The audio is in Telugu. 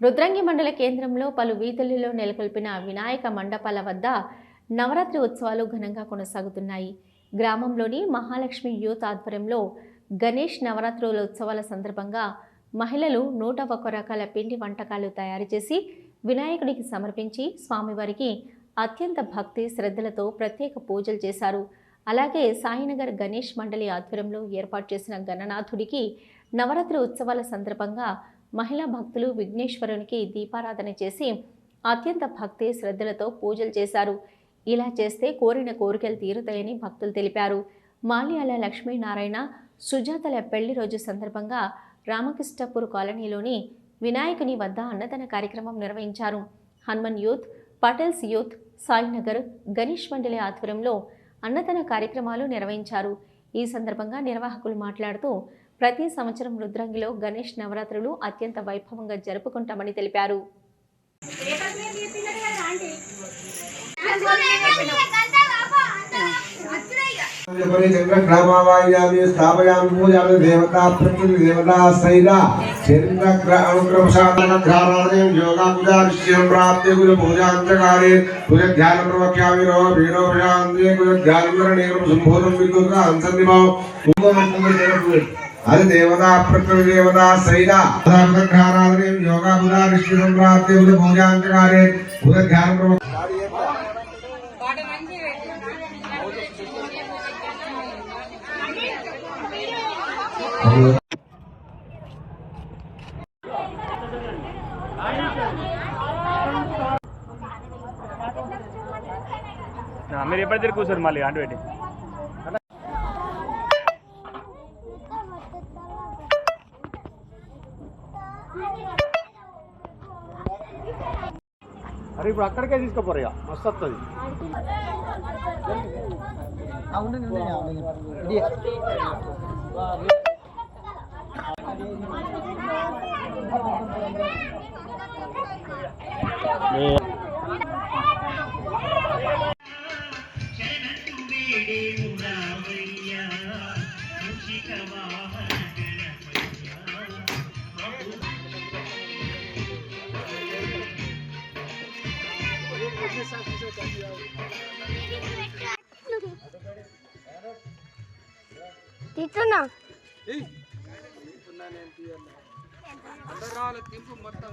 రుద్రంగి మండల కేంద్రంలో పలు వీధులలో నెలకొల్పిన వినాయక మండపాల వద్ద నవరాత్రి ఉత్సవాలు ఘనంగా కొనసాగుతున్నాయి. గ్రామంలోని మహాలక్ష్మి యూత్ ఆధ్వర్యంలో గణేష్ నవరాత్రుల ఉత్సవాల సందర్భంగా మహిళలు నూట ఒక్క రకాల పిండి వంటకాలు తయారు చేసి వినాయకుడికి సమర్పించి స్వామివారికి అత్యంత భక్తి శ్రద్ధలతో ప్రత్యేక పూజలు చేశారు. అలాగే సాయినగర్ గణేష్ మండలి ఆధ్వర్యంలో ఏర్పాటు చేసిన గణనాథుడికి నవరాత్రి ఉత్సవాల సందర్భంగా మహిళా భక్తులు విఘ్నేశ్వరునికి దీపారాధన చేసి అత్యంత భక్తి శ్రద్ధలతో పూజలు చేశారు. ఇలా చేస్తే కోరిన కోరికలు తీరుతాయని భక్తులు తెలిపారు. మాల్యాల లక్ష్మీనారాయణ సుజాతల పెళ్ళి రోజు సందర్భంగా రామకృష్ణపూర్ కాలనీలోని వినాయకుని వద్ద అన్నదాన కార్యక్రమం నిర్వహించారు. హనుమన్ యూత్ పటేల్స్ యూత్ సాయినగర్ గణేష్ మండలి ఆధ్వర్యంలో అన్నదాన కార్యక్రమాలు నిర్వహించారు. ఈ సందర్భంగా నిర్వాహకులు మాట్లాడుతూ ప్రతి సంవత్సరం రుద్రంగిలో గణేష్ నవరాత్రులు అత్యంత వైభవంగా జరుపుకుంటామని తెలిపారు. ధ్యానం అది దేవతా ప్రకృతి దేవతా శైల అనుగ్రహారాధయం యోగా మీరు ఎప్పుడు తిరిగి కూర్చోరు మళ్ళీ అంటు పెట్టి. అరే ఇప్పుడు అక్కడికే తీసుకుపోరు ఇక మస్తు వస్తుంది తీర్చు అందరాల తింపు మొత్తం